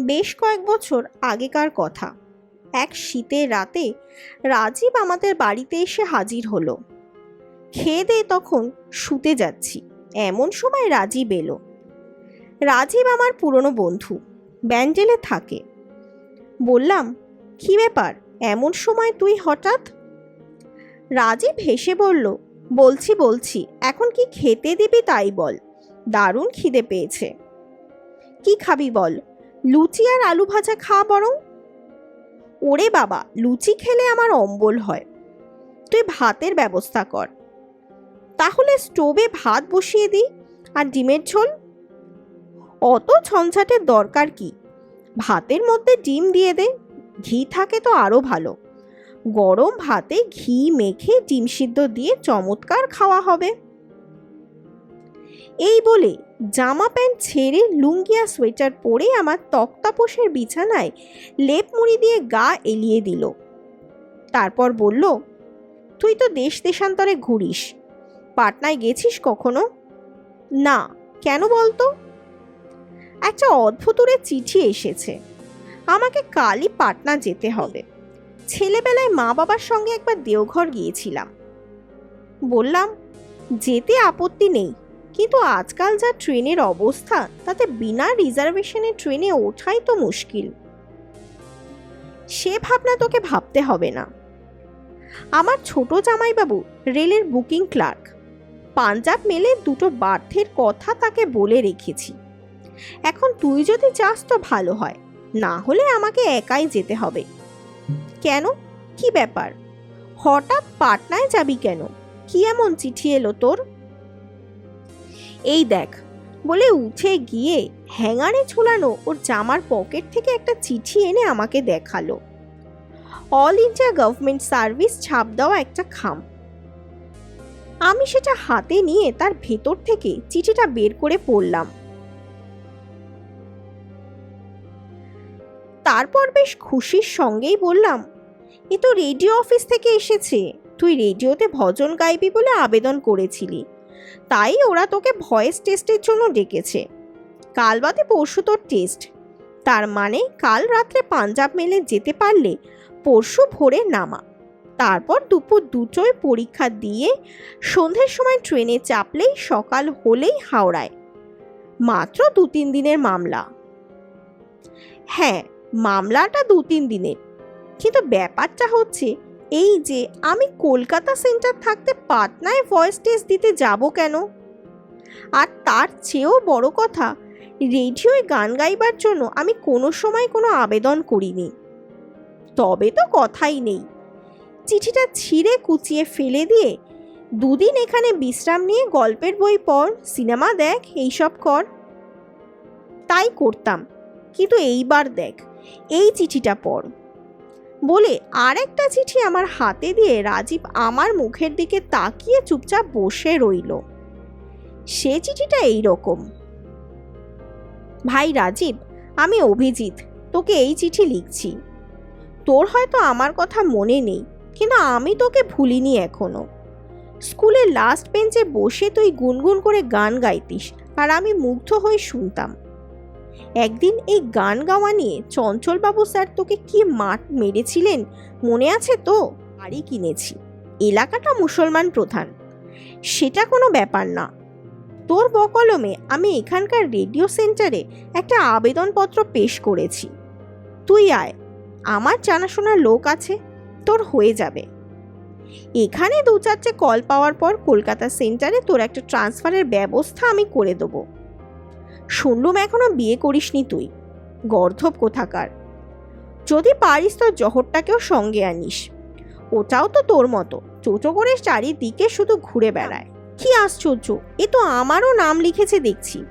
বেশ কয়েক বছর আগেকার কথা। এক শীতের রাতে রাজীব আমাদের বাড়িতে এসে হাজির হলো। খেয়ে দিয়ে তখন শুতে যাচ্ছি, এমন সময় রাজীব এলো। রাজীব আমার পুরনো বন্ধু, ব্যান্ডেলে থাকে। বললাম, কি ব্যাপার, এমন সময় তুই হঠাৎ? রাজীব হেসে বলল, বলছি বলছি, এখন কি খেতে দিবি তাই বল, দারুণ খিদে পেয়েছে। কি খাবি বল? লুচি আর আলু ভাজা খা বরং? ওরে বাবা, লুচি খেলে আমার অম্বল হয়। তুই ভাতের ব্যবস্থা কর। তাহলে স্টোভে ভাত বসিয়ে দিই আর ডিমের ঝোল? অত ঝঞ্ঝাটের দরকার কি? ভাতের মধ্যে ডিম দিয়ে দে, ঘি থাকে তো আরও ভালো। গরম ভাতে ঘি মেখে ডিম সিদ্ধ দিয়ে চমৎকার খাওয়া হবে। এই বলে জামা প্যান্ট ছেড়ে লুঙ্গিয়া সোয়েটার পরে আমার তক্তাপোষের বিছানায় লেপ মুড়ি দিয়ে গা এলিয়ে দিল। তারপর বলল, তুই তো দেশ দেশান্তরে ঘুরিস। পাটনায় গেছিস কখনো? না, কেন বলতো? একটা অদ্ভুতুরে চিঠি এসেছে। আমাকে কালই পাটনা যেতে হবে। ছেলেবেলায় মা বাবার সঙ্গে একবার দেওঘর গিয়েছিলাম। বললাম, যেতে আপত্তি নেই। কিন্তু আজকাল যা ট্রেনের অবস্থা, তাতে বিনা রিজার্ভেশনে ট্রেনে ওঠাই তো মুশকিল। সে ভাবনা তোকে ভাবতে হবে না। আমার ছোট জামাইবাবু, রেলের বুকিং ক্লার্ক। পাঞ্জাব মেলে দুটো বার্থের কথা তাকে বলে রেখেছি। এখন তুই যদি যাস তো ভালো হয়, না হলে আমাকে একাই যেতে হবে। কেন? কি ব্যাপার? হঠাৎ পাটনায় যাবি কেন? কি এমন চিঠি এলো তোর? এই দেখ, বলে উঠে গিয়ে হ্যাঙ্গারে ঝোলানো ওর জামার পকেট থেকে একটা চিঠি এনে আমাকে দেখাল। অল ইন্ডিয়া গভর্নমেন্ট সার্ভিস ছাপ দেওয়া একটা খাম। আমি সেটা হাতে নিয়ে তার ভেতর থেকে চিঠিটা বের করে পড়লাম। তারপর বেশ খুশির সঙ্গেই বললাম, এ তো রেডিও অফিস থেকে এসেছে। তুই রেডিওতে ভজন গাইবি বলে আবেদন করেছিলি। তাই ওরা তোকে ভয়েস টেস্টের জন্য ডেকেছে। কাল বাদে পরশু তোর টেস্ট। তার মানে কাল রাত্রে পাঞ্জাব মেলে যেতে পারলে পরশু ভোরে নামা। তারপর দুপুর দুটোয় পরীক্ষা দিয়ে সন্ধ্যের সময় ট্রেনে চাপলেই সকাল হলেই হাওড়ায়। মাত্র দু তিন দিনের মামলা। হ্যাঁ মামলাটা দু তিন দিনের। কিন্তু ব্যাপারটা হচ্ছে এই যে, আমি কলকাতা সেন্টার থাকতে পাটনায় ভয়েস টেস্ট দিতে যাব কেন? আর তার চেয়েও বড় কথা, রেডিওয় গান গাইবার জন্য আমি কোনো সময় কোনো আবেদন করিনি। তবে তো কথাই নেই। চিঠিটা ছিঁড়ে কুচিয়ে ফেলে দিয়ে দুদিন এখানে বিশ্রাম নিয়ে গল্পের বই পড়, সিনেমা দেখ, এইসব কর। তাই করতাম। কিন্তু এইবার দেখ, এই চিঠিটা পড়। বলে আর একটা চিঠি আমার হাতে দিয়ে রাজীব আমার মুখের দিকে তাকিয়ে চুপচাপ বসে রইল। সে চিঠিটা এই রকম ভাই রাজীব, আমি অভিজিৎ, তোকে এই চিঠি লিখছি। তোর হয়তো আমার কথা মনে নেই, কিন্তু আমি তোকে ভুলিনি এখনও। স্কুলের লাস্ট বেঞ্চে বসে তুই গুনগুন করে গান গাইতিস, আর আমি মুগ্ধ হয়ে শুনতাম। একদিন এই গান গাওয়া নিয়ে চঞ্চলবাবু স্যার তোকে কি মাঠ মেরেছিলেন? মনে আছে তো? বাড়ি কিনেছি। এলাকাটা মুসলমান প্রধান। সেটা কোনো ব্যাপার না। তোর বকলমে আমি এখানকার রেডিও সেন্টারে একটা আবেদনপত্র পেশ করেছি। তুই আয়। আমার জানাশোনা লোক আছে। তোর হয়ে যাবে। এখানে দু চারটে কল পাওয়ার পর কলকাতা সেন্টারে তোর একটা ট্রান্সফারের ব্যবস্থা আমি করে দেবো। শুনলুম এখনও বিয়ে করিসনি তুই। গর্ধব কোথাকার। যদি পারিস তোর জহরটাকেও সঙ্গে আনিস। ওটাও তো তোর মতো। চোচো করে চারিদিকে শুধু ঘুরে বেড়ায়। কি আশ্চর্য! এ তো আমারও নাম লিখেছে দেখছি।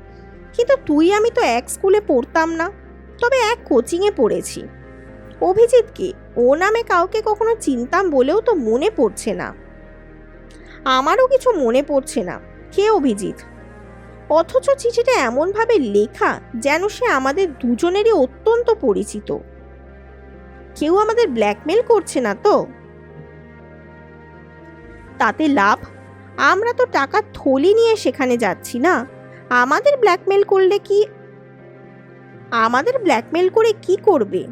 কিন্তু তুই আমি তো এক স্কুলে পড়তাম না। তবে এক কোচিংয়ে পড়েছি। অভিজিৎকে ও নামে কাউকে কখনো চিনতাম বলেও তো মনে পড়ছে না। আমারও কিছু মনে পড়ছে না। কে অভিজিৎ? অথচ চিঠিটা এমনভাবে লেখা যেন সে আমাদের দুজনেরই অত্যন্ত পরিচিত। কেউ আমাদের ব্ল্যাকমেল করছে না তো? তাতে লাভ? আমরা তো টাকা থলি নিয়ে সেখানে যাচ্ছি না। আমাদের ব্ল্যাকমেল করলে কি? আমাদের ব্ল্যাকমেল করে কি করবে?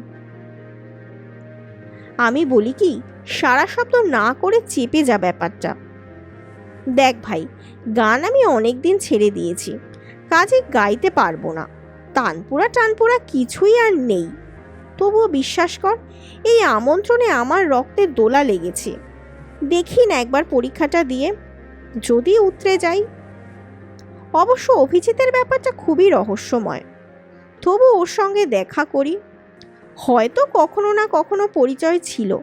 আমি বলি কি, সারা শব্দ না করে চেপে যা ব্যাপারটা। দেখ ভাই, গান আমি অনেক দিন ছেড়ে দিয়েছি, কাজে গাইতে পারব না। তানপুরা টানপুরা কিছুই আর নেই। তবুও বিশ্বাস কর, এই আমন্ত্রণে আমার রক্তে দোলা লেগেছে। দেখি না একবার পরীক্ষাটা দিয়ে, যদি উতরে যাই। অবশ্য অভিজিতের ব্যাপারটা খুবই রহস্যময়। তবু ওর সঙ্গে দেখা করি। হয়তো কখনো না কখনো পরিচয় ছিল।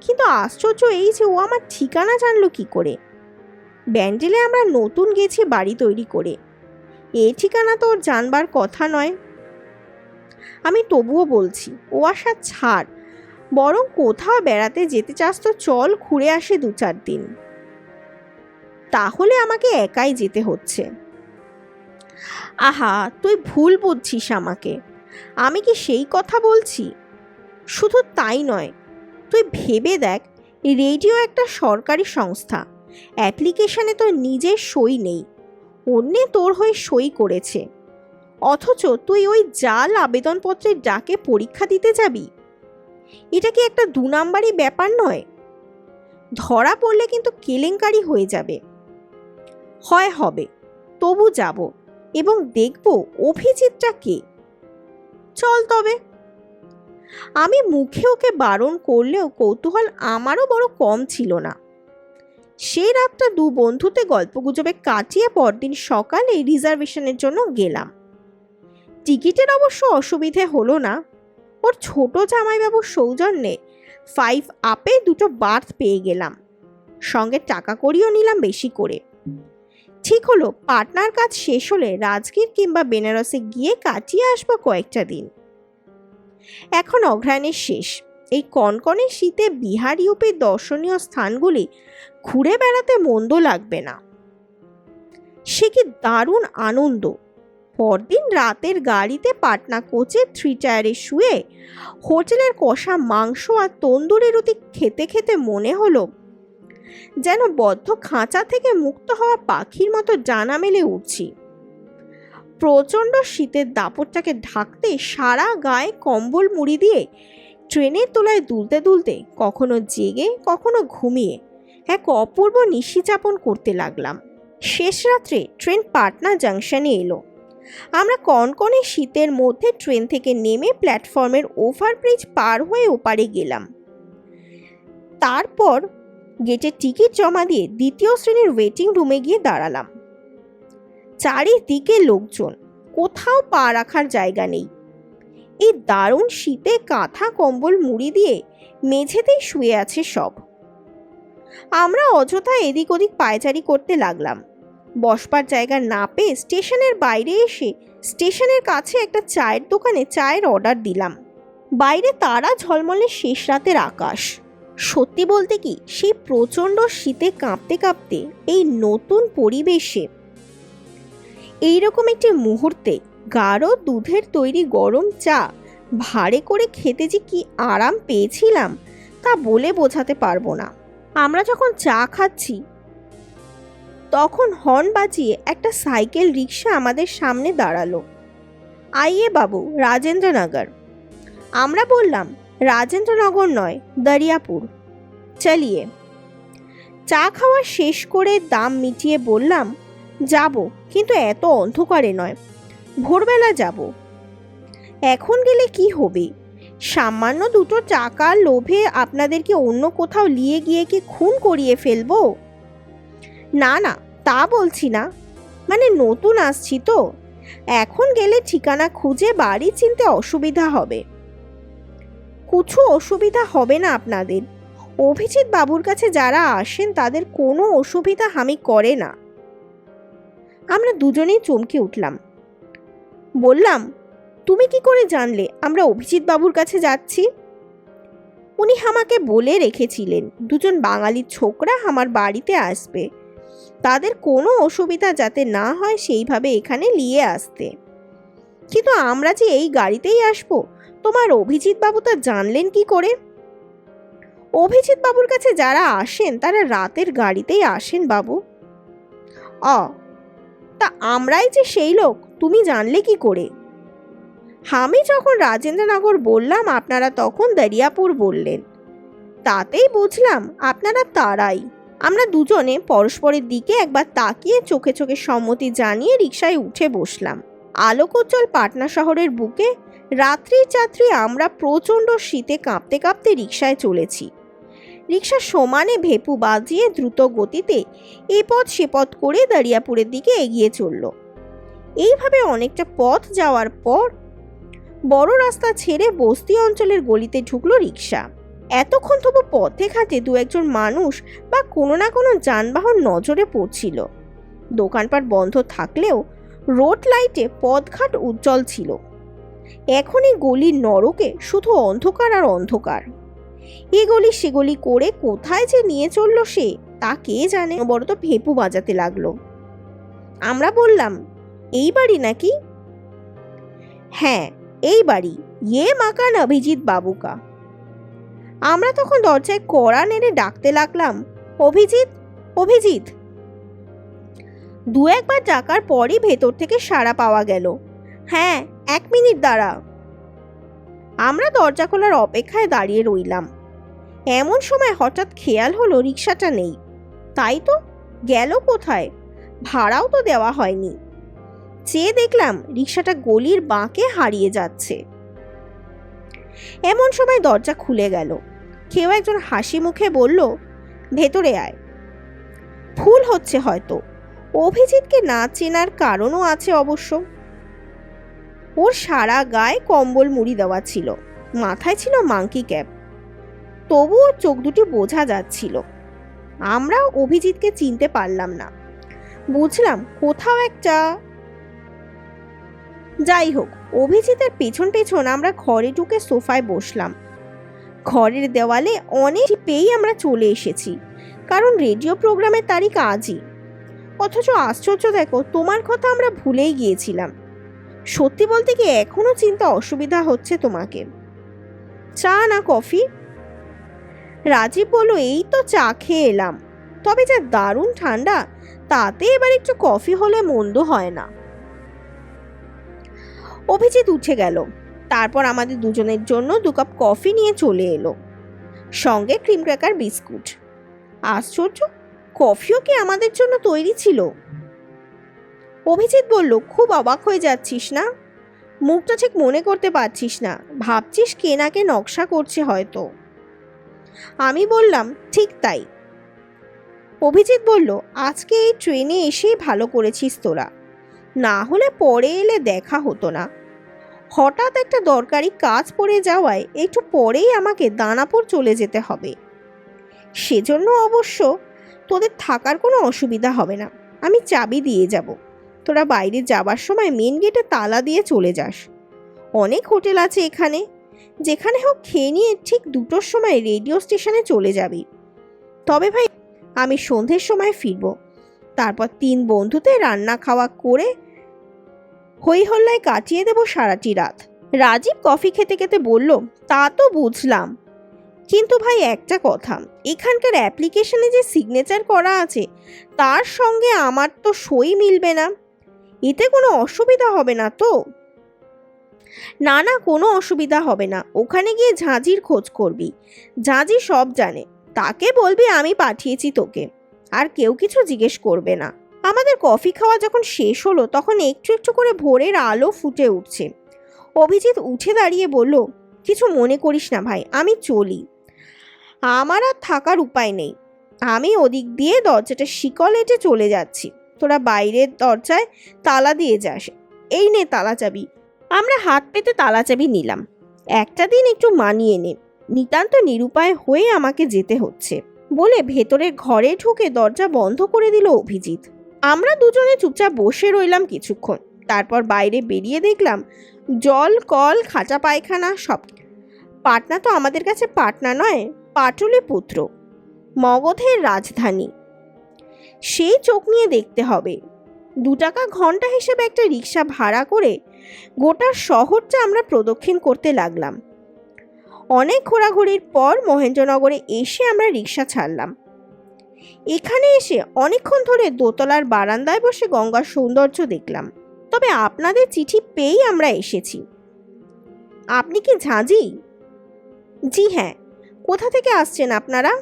কিন্তু আশ্চর্য এই যে ও আমার ঠিকানা জানলো কি করে? ব্যান্ডেলে আমরা নতুন গেছি বাড়ি তৈরি করে। এ ঠিকানা তো ওর জানবার কথা নয়। আমি তবুও বলছি, ও আসা ছাড়। বরং কোথাও বেড়াতে যেতে চাস তো চল ঘুরে আসে দু চার দিন। তাহলে আমাকে একাই যেতে হচ্ছে। আহা, তুই ভুল বুঝছিস আমাকে। আমি কি সেই কথা বলছি? শুধু তাই নয়, তুই ভেবে দেখ, রেডিও একটা সরকারি সংস্থা। অ্যাপ্লিকেশনে তোর নিজের সই নেই। অন্যে তোর হয়ে সই করেছে। অথচ তুই ওই জাল আবেদনপত্রের ডাকে পরীক্ষা দিতে যাবি? এটা কি একটা দু নাম্বারই ব্যাপার নয়? ধরা পড়লে কিন্তু কেলেঙ্কারি হয়ে যাবে। হয় হবে। তবু যাব এবং দেখব অভিজিৎটা কে। চল তবে। আমি মুখে ওকে বারণ করলেও কৌতূহল আমারও বড় কম ছিল না। সেই রাতটা দু বন্ধুতে গল্পগুজবে কাটিয়ে পরদিন সকালে রিজার্ভেশনের জন্য গেলাম। টিকিটের অবশ্য অসুবিধে হলো না। ওর ছোট জামাইবাবুর সৌজন্যে ফাইভ আপে দুটো বার্থ পেয়ে গেলাম। সঙ্গে টাকা করিও নিলাম বেশি করে। ঠিক হলো পাটনার কাজ শেষ হলে রাজগীর কিংবা বেনারসে গিয়ে কাটিয়ে আসব কয়েকটা দিন। এখন অঘ্রাণের শেষ। এই কনকনে শীতে বিহার ইউপির দর্শনীয় স্থানগুলি ঘুরে বেড়াতে মন্দ লাগবে না। সে কি দারুণ আনন্দ। পরদিন রাতের গাড়িতে পাটনা কোচে থ্রি টায়ারে শুয়ে হোটেলের কষা মাংস আর তন্দুরি রুটি খেতে খেতে মনে হলো যেন বদ্ধ খাঁচা থেকে মুক্ত হওয়া পাখির মতো ডানা মেলে উঠছি প্রচণ্ড শীতের দাপটটাকে ঢাকতে সারা গায়ে কম্বল মুড়ি দিয়ে ট্রেনের তোলায় দুলতে দুলতে কখনো জেগে, কখনো ঘুমিয়ে এক অপূর্ব নিশিযাপন করতে লাগলাম। শেষ রাত্রে ট্রেন পাটনা জাংশনে এলো। আমরা কনকনে শীতের মধ্যে ট্রেন থেকে নেমে প্ল্যাটফর্মের ওভারব্রিজ পার হয়ে ওপারে গেলাম। তারপর গেটে টিকিট জমা দিয়ে দ্বিতীয় শ্রেণির ওয়েটিং রুমে গিয়ে দাঁড়ালাম। চারিদিকে লোকজন, কোথাও পা রাখার জায়গা নেই। এই দারুণ শীতে কাঁথা, কম্বল, মুড়ি দিয়ে মেঝেতেই শুয়ে আছে সব। আমরা অযথা এদিক ওদিক পায়চারি করতে লাগলাম। বসবার জায়গা না পেয়ে স্টেশনের বাইরে এসে স্টেশনের কাছে একটা চায়ের দোকানে চায়ের অর্ডার দিলাম। বাইরে তারা ঝলমলে শেষ রাতের আকাশ। সত্যি বলতে কি, সেই প্রচণ্ড শীতে কাঁপতে কাঁপতে এই নতুন পরিবেশে এইরকম একটি মুহূর্তে গাঢ় দুধের তৈরি গরম চা ভাড়ে করে খেতে যে কি আরাম পেয়েছিলাম তা বলে বোঝাতে পারব না। আমরা যখন চা খাচ্ছি, তখন হর্ন বাজিয়ে একটা সাইকেল রিক্সা আমাদের সামনে দাঁড়াল। আইয়ে বাবু, রাজেন্দ্রনগর। আমরা বললাম, রাজেন্দ্রনগর নয়, দরিয়াপুর। চালিয়ে। চা খাওয়া শেষ করে দাম মিটিয়ে বললাম, যাব, কিন্তু এত অন্ধকারে নয়। ভোরবেলা যাব। এখন গেলে কি হবে? সামান্য দুটো টাকার লোভে আপনাদেরকে অন্য কোথাও নিয়ে গিয়ে কি খুন করিয়ে ফেলব? না না, তা বলছি না। মানে নতুন আসছি তো। এখন গেলে ঠিকানা খুঁজে বাড়ি চিনতে অসুবিধা হবে। কিছু অসুবিধা হবে না আপনাদের। অভিজিৎ বাবুর কাছে যারা আসেন, তাদের কোনো অসুবিধা হামি করে না। আমরা দুজনেই চমকে উঠলাম। বললাম তুমি কি করে জানলে? আমরা অভিজিৎ বাবুর কাছে যাচ্ছি। উনি আমাকে বলে রেখেছিলেন, দুজন বাঙালি ছোকরা আমার বাড়িতে আসবে। তাদের কোনো অসুবিধা যাতে না হয় সেইভাবে এখানে নিয়ে আসতে। কিন্তু আমরা যে এই গাড়িতেই আসব, তোমার অভিজিৎ বাবু তা জানলেন কি করে? অভিজিৎ বাবুর কাছে যারা আসেন, তারা রাতের গাড়িতেই আসেন বাবু। অ তা আমরাই যে সেই লোক, তুমি জানলে কি করে? আমি যখন রাজেন্দ্রনগর বললাম, আপনারা তখন দরিয়াপুর বললেন। তাতেই বুঝলাম আপনারা তারাই। আমরা দুজনে পরস্পরের দিকে একবার তাকিয়ে চোখে চোখে সম্মতি জানিয়ে রিক্সায় উঠে বসলাম। আলোকোজ্জ্বল পাটনা শহরের বুকে রাত্রি যাত্রী আমরা প্রচণ্ড শীতে কাঁপতে কাঁপতে রিক্সায় চলেছি। রিক্সা সমানে ভেপু বাজিয়ে দ্রুত গতিতে এপথ সেপথ করে দারিয়াপুরের দিকে এগিয়ে চলল। এইভাবে অনেকটা পথ যাওয়ার পর বড় রাস্তা ছেড়ে বস্তি অঞ্চলের গলিতে ঢুকলো রিক্সা এতক্ষণ তবু পথে ঘাটে দু একজন মানুষ বা কোনো না কোনো যানবাহন নজরে পড়ছিল। দোকানপাট বন্ধ থাকলেও রোড লাইটে পথঘাট উজ্জ্বল ছিল। এখন এই গলির নরকে শুধু অন্ধকার আর অন্ধকার। এ গলি সে গলি করে কোথায় যে নিয়ে চলল সে, তা কে জানে? বড় তো ভেপু বাজাতে লাগল। আমরা বললাম, এই বাড়ি নাকি? হ্যাঁ এই বাড়ি ইয়ে মাকান অভিজিৎ বাবুকা। আমরা তখন দরজায় কড়া নেড়ে ডাকতে লাগলাম, অভিজিৎ অভিজিৎ! দু একবার ডাকার পরই ভেতর থেকে সাড়া পাওয়া গেল। হ্যাঁ এক মিনিট দাঁড়া। আমরা দরজা খোলার অপেক্ষায় দাঁড়িয়ে রইলাম। এমন সময় হঠাৎ খেয়াল হলো রিক্সাটা নেই। তাই তো? গেল কোথায়? ভাড়াও তো দেওয়া হয়নি। চেয়ে দেখলাম রিক্সাটা গলির বাঁকে হারিয়ে যাচ্ছে। এমন সময় দরজা খুলে গেল। কেউ একজন হাসি মুখে বলল, ভেতরে আয়। ভুল হচ্ছে হয়তো। অভিজিৎকে না চেনার কারণও আছে অবশ্য। ওর সারা গায়ে কম্বল মুড়ি দেওয়া ছিল। মাথায় ছিল মাংকি ক্যাপ। তবুও চোখ দুটি বোঝা যাচ্ছিল। আমরা অভিজিৎকে চিনতে পারলাম না। বুঝলাম কোথাও একটা যাই হোক অভিজিতের পেছন পেছন আমরা ঘরে ঢুকে সোফায় বসলাম। ঘরের দেওয়ালে অনেক পেয়েই আমরা চলে এসেছি, কারণ রেডিও প্রোগ্রামের তারিখ আজই। অথচ আশ্চর্য দেখো, তোমার কথা আমরা ভুলেই গিয়েছিলাম। সত্যি বলতে কি এখনও চিন্তা অসুবিধা হচ্ছে তোমাকে? চা না কফি? রাজীব বলল, এই তো চা খেয়ে এলাম। তবে যা দারুণ ঠান্ডা, তাতে এবার একটু কফি হলে মন্দ হয় না। অভিজিৎ উঠে গেল। তারপর আমাদের দুজনের জন্য দু কাপ কফি নিয়ে চলে এলো। সঙ্গে ক্রিম ক্র্যাকার বিস্কুট। আশ্চর্য, কফিও কি আমাদের জন্য তৈরি ছিল? অভিজিৎ বলল, খুব অবাক হয়ে যাচ্ছিস না? মুখটা ঠিক মনে করতে পারছিস না। ভাবছিস কে নাকে নকশা করছে হয়তো। আমি বললাম, ঠিক তাই। অভিজিৎ বলল, আজকে এই ট্রেনে এসেই ভালো করেছিস তোরা। না হলে পরে এলে দেখা হতো না। হঠাৎ একটা দরকারি কাজ পড়ে যাওয়ায় একটু পরেই আমাকে দানাপুর চলে যেতে হবে। সেজন্য অবশ্য তোদের থাকার কোনো অসুবিধা হবে না। আমি চাবি দিয়ে যাব। তোরা বাইরে যাবার সময় মেন গেটে তালা দিয়ে চলে যাস। অনেক হোটেল আছে এখানে। যেখানে হোক খেয়ে নিয়ে ঠিক দুটোর সময় রেডিও স্টেশনে চলে যাবি। তবে ভাই, আমি সন্ধ্যের সময় ফিরব। তারপর তিন বন্ধুতে রান্না খাওয়া করে হই হল্লায় কাটিয়ে দেব সারাটি রাত। রাজীব কফি খেতে খেতে বলল, তা তো বুঝলাম। কিন্তু ভাই, একটা কথা। এখানকার অ্যাপ্লিকেশনে যে সিগনেচার করা আছে, তার সঙ্গে আমার তো সই মিলবে না। এতে কোনো অসুবিধা হবে না তো? না না, কোনো অসুবিধা হবে না। ওখানে গিয়ে ঝাঁঝির খোঁজ করবি। ঝাঁঝি সব জানে। তাকে বলবি আমি পাঠিয়েছি তোকে। আর কেউ কিছু জিজ্ঞেস করবে না। আমাদের কফি খাওয়া যখন শেষ হলো, তখন একটু একটু করে ভোরের আলো ফুটে উঠছে। অভিজিৎ উঠে দাঁড়িয়ে বলল, কিছু মনে করিস না ভাই, আমি চলি। আমার আর থাকার উপায় নেই। আমি ওদিক দিয়ে দরজাটা শিকল এঁটে চলে যাচ্ছি। তোরা বাইরের দরজায় তালা দিয়ে যাস। এই নে তালা চাবি। আমরা হাত পেতে তালা চাবি নিলাম। একটা দিন একটু মানিয়ে নে। নিতান্ত নিরুপায় হয়ে আমাকে যেতে হচ্ছে। বলে ভেতরের ঘরে ঢুকে দরজা বন্ধ করে দিল অভিজিৎ। আমরা দুজনে চুপচাপ বসে রইলাম কিছুক্ষণ। তারপর বাইরে বেরিয়ে দেখলাম জল, কল, খাঁচা, পায়খানা সব পাটনা তো আমাদের কাছে পাটনা নয়, পাটুলি পুত্র, মগধের রাজধানী। সেই চোখ নিয়ে দেখতে হবে। দু টাকা ঘণ্টা হিসেবে একটা রিক্সা ভাড়া করে গোটা শহরটা আমরা প্রদক্ষিণ করতে লাগলাম। অনেক ঘোরাঘুরির পর মহেন্দ্রনগরে এসে আমরা রিক্সা ছাড়লাম। এখানে এসে অনেকক্ষণ ধরে দোতলার বারান্দায় বসে গঙ্গার সৌন্দর্য দেখলাম। তবে আপনাদের চিঠি পেয়েই আমরা এসেছি। আপনি কি ঝাঁঝি? জি হ্যাঁ। কোথা থেকে আসছেন আপনারা?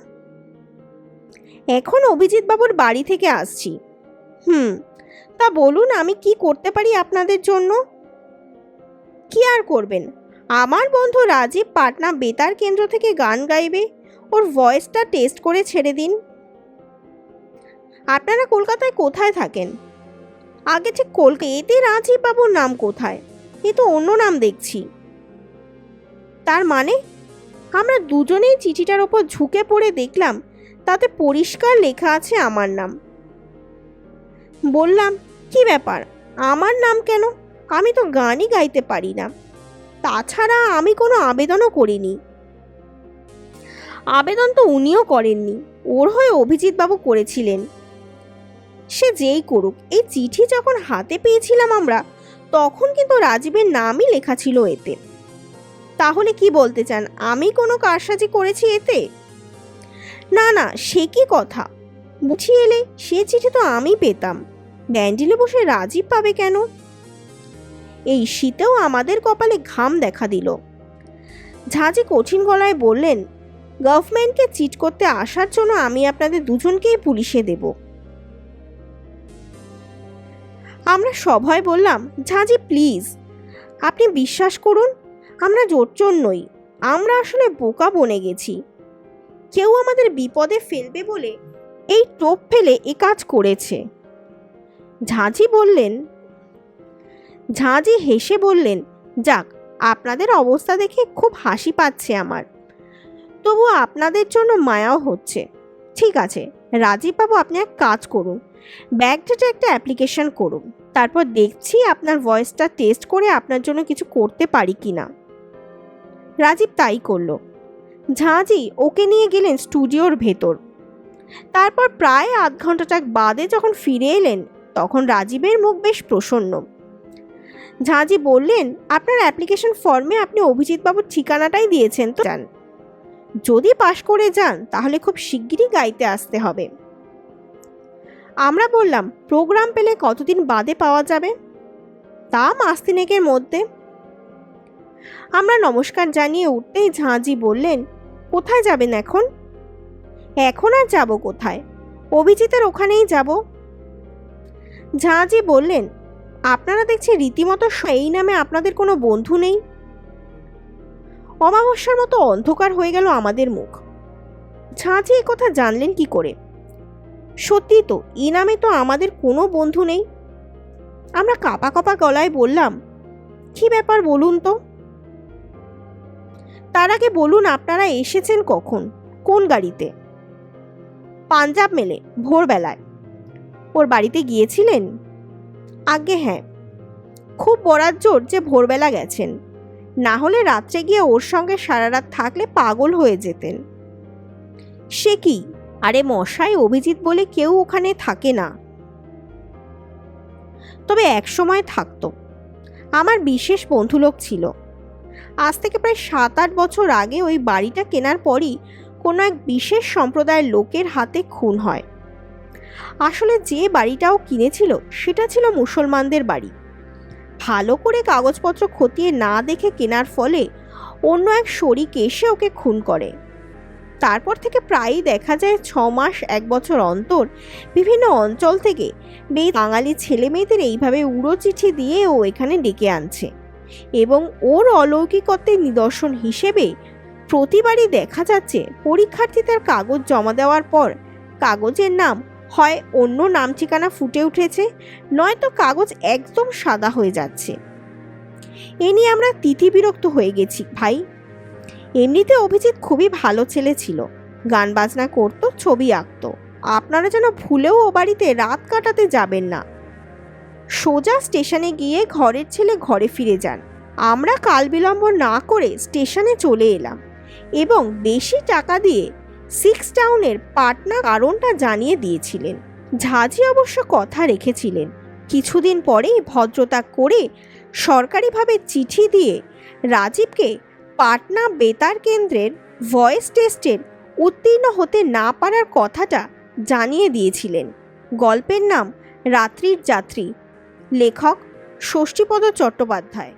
এখন অভিজিৎ বাবুর বাড়ি থেকে আসছি। হুম, তা বলুন আমি কি করতে পারি আপনাদের জন্য? কি আর করবেন? আমার বন্ধু রাজীব পাটনা বেতার কেন্দ্র থেকে গান গাইবে। ওর ভয়েসটা টেস্ট করে ছেড়ে দিন। আপনারা কলকাতায় কোথায় থাকেন? আগে ঠিক কলকাতা এতে রাজীব বাবুর নাম কোথায়? এ তো অন্য নাম দেখছি। তার মানে? আমরা দুজনেই চিঠিটার ওপর ঝুঁকে পড়ে দেখলাম, তাতে পরিষ্কার লেখা আছে আমার নাম। বললাম, কি ব্যাপার? আমার নাম কেন? আমি তো গানই গাইতে পারি না। তাছাড়া আমি কোনো আবেদনও করিনি। আবেদন তো উনিও করেননি। ওর হয়ে অভিজিৎবাবু করেছিলেন। সে যেই করুক, এই চিঠি যখন হাতে পেয়েছিলাম আমরা, তখন কিন্তু রাজীবের নামই লেখা ছিল এতে। তাহলে কি বলতে চান? আমি কোনো কারসাজি করেছি এতে? না না, সে কি কথা? বুঝি এলে সে চিঠি তো আমি পেতাম। ব্যান্ডিলে বসে রাজীব পাবে কেন? এই শীতেও আমাদের কপালে ঘাম দেখা দিল। ঝাঁঝি কঠিন গলায় বললেন, গভর্নমেন্টকে চিট করতে আসার জন্য আমি আপনাদের দুজনকেই পুলিশে দেব। আমরা সবাই বললাম, ঝাঁঝি প্লিজ আপনি বিশ্বাস করুন, আমরা জোরচোর নই, আমরা আসলে বোকা বনে গেছি। কেউ আমাদের বিপদে ফেলবে বলে এই টোপ ফেলে এ কাজ করেছে। ঝাঁঝি বললেন, ঝাঁঝি হেসে বললেন, যাক, আপনাদের অবস্থা দেখে খুব হাসি পাচ্ছে আমার। তবু আপনাদের জন্য মায়াও হচ্ছে। ঠিক আছে, রাজীববাবু আপনি এক কাজ করুন। ব্যাগটাতে একটা অ্যাপ্লিকেশন করুন। তারপর দেখছি আপনার ভয়েসটা টেস্ট করে আপনার জন্য কিছু করতে পারি কি না রাজীব তাই করল। ঝাঁঝি, ওকে নিয়ে গেলেন স্টুডিওর ভেতর। তারপর প্রায় আধ ঘন্টাটাক বাদে যখন ফিরে এলেন, তখন রাজীবের মুখ বেশ প্রসন্ন। ঝাঁঝি বললেন, আপনার অ্যাপ্লিকেশন ফর্মে আপনি অভিজিৎবাবুর ঠিকানাটাই দিয়েছেন তো? যান যদি পাশ করে যান, তাহলে খুব শিগগিরই গাইতে আসতে হবে। আমরা বললাম, প্রোগ্রাম পেলে কতদিন বাদে পাওয়া যাবে? তা মাস তিনেকের মধ্যে। আমরা নমস্কার জানিয়ে উঠতেই ঝাঁজি বললেন, কোথায় যাবেন এখন? এখন আর যাব কোথায়? অভিজিতের ওখানেই যাব। ঝাঁজি বললেন, আপনারা দেখছি রীতিমতো এই নামে আপনাদের কোনো বন্ধু নেই? অমাবস্যার মতো অন্ধকার হয়ে গেল আমাদের মুখ। ঝাঁঝি কথা জানলেন কি করে? সত্যি তো এই নামে তো আমাদের কোনো বন্ধু নেই। আমরা কাপা কাপা গলায় বললাম, কি ব্যাপার বলুন তো? তার আগে বলুন, আপনারা এসেছেন কখন? কোন গাড়িতে? পাঞ্জাব মেলে, ভোরবেলায়। ওর বাড়িতে গিয়েছিলেন? আগে হ্যাঁ। খুব বরাত যে ভোরবেলা গেছেন। না হলে রাত্রে গিয়ে ওর সঙ্গে সারা রাত থাকলে পাগল হয়ে যেতেন। সে কি? আরে মশাই, অভিজিৎ বলে কেউ ওখানে থাকে না। তবে এক সময় থাকতো। আমার বিশেষ বন্ধুলোক ছিল। আজ থেকে প্রায় সাত আট বছর আগে ওই বাড়িটা কেনার পরই কোনো এক বিশেষ সম্প্রদায়ের লোকের হাতে খুন হয়। আসলে যে বাড়িটাও কিনেছিল, সেটা ছিল মুসলমানদের বাড়ি। ভালো করে কাগজপত্র খতিয়ে না দেখে কেনার ফলে অন্য এক শরিক এসে ওকে খুন করে। তারপর থেকে প্রায়ই দেখা যায় ছ মাস, এক বছর অন্তর বিভিন্ন অঞ্চল থেকে বেশ বাঙালি ছেলে মেয়েদের এইভাবে উড়ো চিঠি দিয়ে ও এখানে ডেকে আনছে এবং ওর অলৌকিকত্বের নিদর্শন হিসেবে প্রতিবারই দেখা যাচ্ছে পরীক্ষার্থীদের কাগজ জমা দেওয়ার পর কাগজের নাম হয় অন্য নাম ঠিকানা ফুটে উঠেছে, নয়তো কাগজ একদম সাদা হয়ে যাচ্ছে। এ নিয়ে আমরা তিথি বিরক্ত হয়ে গেছি, ভাই। এমনিতে অভিজিৎ খুবই ভালো ছেলে ছিল, গান বাজনা করতো, ছবি আঁকতো। আপনারা যেন ভুলেও ও বাড়িতে রাত কাটাতে যাবেন না। সোজা স্টেশনে গিয়ে ঘরের ছেলে ঘরে ফিরে যান। আমরা কাল বিলম্ব না করে স্টেশনে চলে এলাম এবং বেশি টাকা দিয়ে সিক্স টাউনের পাটনা কারণটা জানিয়ে দিয়েছিলেন। ঝাঁঝি অবশ্য কথা রেখেছিলেন। কিছুদিন পরেই ভদ্রতা করে সরকারিভাবে চিঠি দিয়ে রাজীবকে পাটনা বেতার কেন্দ্রের ভয়েস টেস্টের উত্তীর্ণ হতে না পারার কথাটা জানিয়ে দিয়েছিলেন। গল্পের নাম রাত্রির যাত্রী। লেখক ষষ্ঠীপদ চট্টোপাধ্যায়।